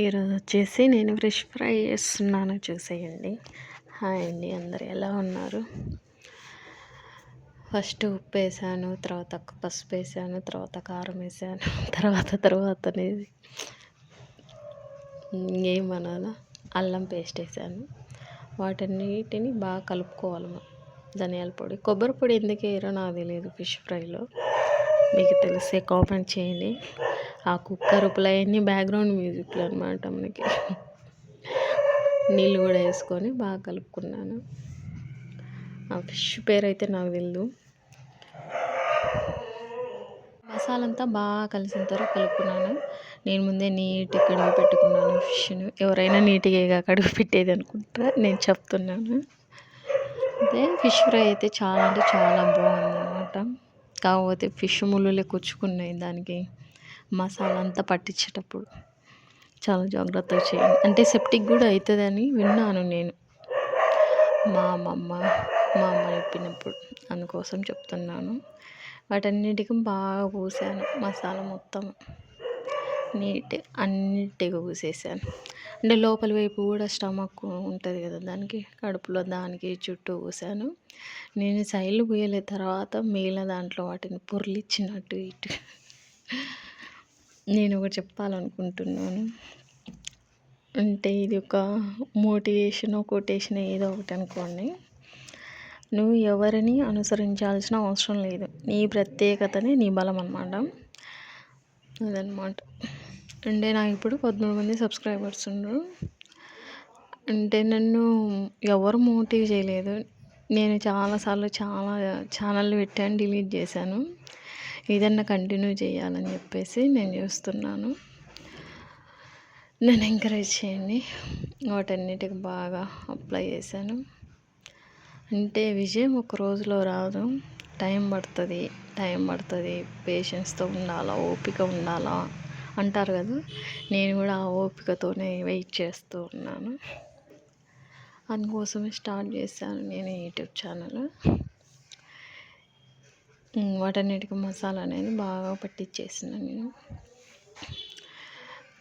ఈరోజు వచ్చేసి నేను ఫ్రెష్ ఫ్రై చేస్తున్నాను చూసేయండి. హాయ్ అండి అందరు ఎలా ఉన్నారు? ఫస్ట్ ఉప్పు వేసాను తర్వాత పసుపు వేసాను తర్వాత కారం వేసాను తర్వాత తర్వాత అనేది ఏమనాలా అల్లం పేస్ట్ వేసాను. వాటన్నిటిని బాగా కలుపుకోవాలి ధనియాల పొడి కొబ్బరి పొడి ఎందుకు వేయరో నాకు తెలియదు ఫిష్ ఫ్రైలో. మీకు తెలిస్తే కామెంట్ చేయండి. ఆ కుక్కర్ అవన్నీ బ్యాక్గ్రౌండ్ మ్యూజిక్లు అనమాట మనకి. నీళ్ళు కూడా వేసుకొని బాగా కలుపుకున్నాను. ఆ ఫిష్ పేరు అయితే నాకు తెలియదు మసాలంతా బాగా కలిసిన తర్వాత కలుపుకున్నాను. నేను ముందే నీట్గా కడిగి పెట్టుకున్నాను ఫిష్ను. ఎవరైనా నీట్గా కడిగి పెట్టేది అనుకుంటారా? నేను చెప్తున్నాను. అదే ఫిష్ ఫ్రై అయితే చాలా అంటే చాలా బాగుంది అనమాట కాకపోతే ఫిష్ ముళ్ళులే కూర్చుకున్నాయి దానికి. మసాలా అంతా పట్టించేటప్పుడు. చాలా జాగ్రత్తగా చేయండి. అంటే సెప్టిక్ కూడా అవుతుందని విన్నాను నేను. మా అమ్మమ్మ మా అమ్మ చెప్పినప్పుడు అందుకోసం చెప్తున్నాను. వాటన్నిటికీ బాగా పూసాను మసాలా మొత్తం. నీట్ అన్నిటిగా పూసేసాను. అంటే లోపల వైపు కూడా స్టమక్ ఉంటుంది కదా దానికి కడుపులో దానికి చుట్టూ పూసాను. నేను సైడ్లు పూయలే తర్వాత మిగిలిన దాంట్లో వాటిని పొర్లిచ్చినట్టు ఇటు. నేను ఒకటి చెప్పాలనుకుంటున్నాను. అంటే ఇది ఒక మోటివేషన్ కొటేషన్ ఏదో ఒకటి అనుకోండి. నువ్వు ఎవరిని అనుసరించాల్సిన అవసరం లేదు. నీ ప్రత్యేకతనే నీ బలం అనమాట అదనమాట అంటే నాకు ఇప్పుడు పదమూడు మంది సబ్స్క్రైబర్స్ ఉన్నారు. అంటే నన్ను ఎవరు మోటివ్ చేయలేదు. నేను చాలాసార్లు చాలా ఛానళ్ళు పెట్టాను డిలీట్ చేశాను. ఏదన్నా కంటిన్యూ చేయాలని చెప్పేసి నేను చూస్తున్నాను. నన్ను ఎంకరేజ్ చేయండి. వాటన్నిటికి బాగా అప్లై చేశాను. అంటే విజయం ఒక రోజులో రాదు. టైం పడుతుంది. టైం పడుతుంది. పేషెన్స్తో ఉండాలా? ఓపిక ఉండాలా? అంటారు కదా నేను కూడా ఆ ఓపికతోనే వెయిట్ చేస్తూ ఉన్నాను. అందుకోసమే స్టార్ట్ చేశాను నేను యూట్యూబ్ ఛానల్ వాటన్నిటికి మసాలా అనేది బాగా పట్టించేసిన నేను.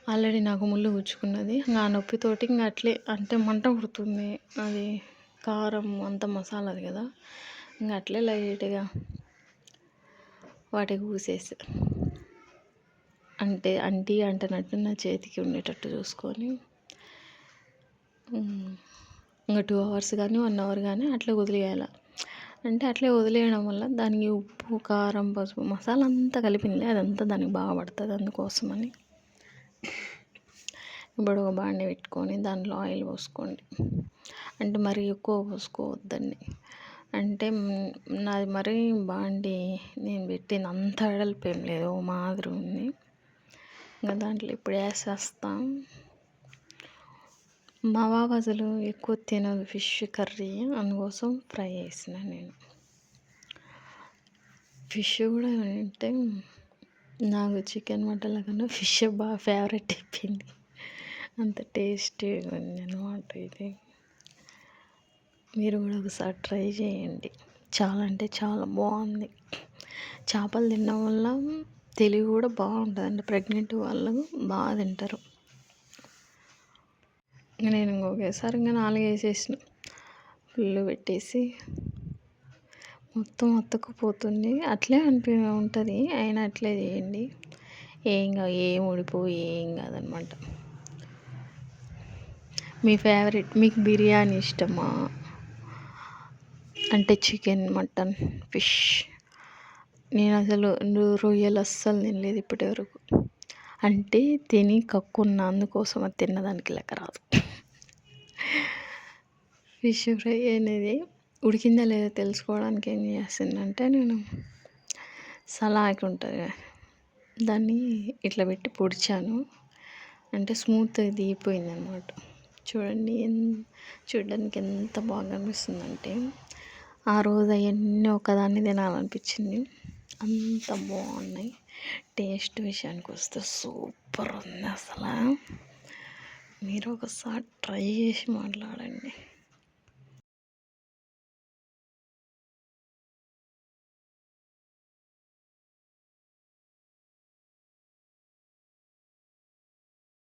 ఆల్రెడీ నాకు ముళ్ళు గుచ్చుకున్నది. ఆ నొప్పితోటి ఇంకా అట్లే అంటే మంట పుడుతుంది. అది కారం అంత మసాలాది కదా. ఇంకా అట్లే లైట్గా వాటికి పూసేసి. అంటే అంటీ అంటనట్టు నా చేతికి ఉండేటట్టు చూసుకొని ఇంకా టూ అవర్స్ కానీ వన్ అవర్ కానీ అట్లా వదిలేయాలి? అంటే అట్లే వదిలేయడం వల్ల దానికి ఉప్పు కారం పసుపు మసాలా అంతా కలిపింది అదంతా దానికి బాగా పడుతుంది అందుకోసమని. ఇప్పుడు ఒక బాండి పెట్టుకొని దాంట్లో ఆయిల్ పోసుకోండి. అంటే మరీ ఎక్కువ పోసుకోవద్దండి. అంటే నాది మరీ బాండి నేను పెట్టిన అంత వెడల్పు ఏం లేదు మాదిరి ఉంది. ఇంకా దాంట్లో ఇప్పుడు వేసేస్తాం. మా బాబు అసలు ఎక్కువ తినదు ఫిష్ కర్రీ అందుకోసం ఫ్రై చేసిన నేను. ఫిష్ కూడా అంటే నాకు చికెన్ మటన్ల కన్నా ఫిష్ బాగా ఫేవరెట్ అయిపోయింది. అంత టేస్టీగా ఉంది అనమాట ఇది. మీరు కూడా ఒకసారి ట్రై చేయండి. చాలా అంటే చాలా బాగుంది. చేపలు తినడం వల్ల తెలివి కూడా బాగుంటుంది ప్రెగ్నెంట్ వాళ్ళు బాగా తింటారు. నేను ఇంకొకేసారి ఇంకా నాలుగు వేసేసిన. ఫుల్ పెట్టేసి మొత్తం అతుక్కుపోతుంది. అట్లే అనిపి ఉంటుంది. అయినా అట్లే చేయండి. ఏం కాదు ఏం ఊడిపోయి ఏం కాదనమాట. మీ ఫేవరెట్ మీకు బిర్యానీ ఇష్టమా? అంటే చికెన్ మటన్ ఫిష్. నేను అసలు రొయ్యలు అస్సలు తినలేదు ఇప్పటి వరకు అంటే తిని కక్కున్న అందుకోసం అది తిన్నదానికి లెక్క రాదు. ఫిష్ ఫ్రై అనేది ఉడికిందా లేదా తెలుసుకోవడానికి ఏం చేస్తుందంటే నేను సలాకి ఉంటుంది దాన్ని ఇట్లా పెట్టి పొడిచాను. అంటే స్మూత్గా దిగిపోయింది అనమాట చూడండి చూడడానికి ఎంత బాగా అనిపిస్తుందంటే ఆ రోజు అవన్నీ ఒకదాన్ని తినాలనిపించింది. అంత బాగున్నాయి. టేస్ట్ విషయానికి వస్తే సూపర్ ఉంది అసలు. మీరు ఒకసారి ట్రై చేసి మాట్లాడండి.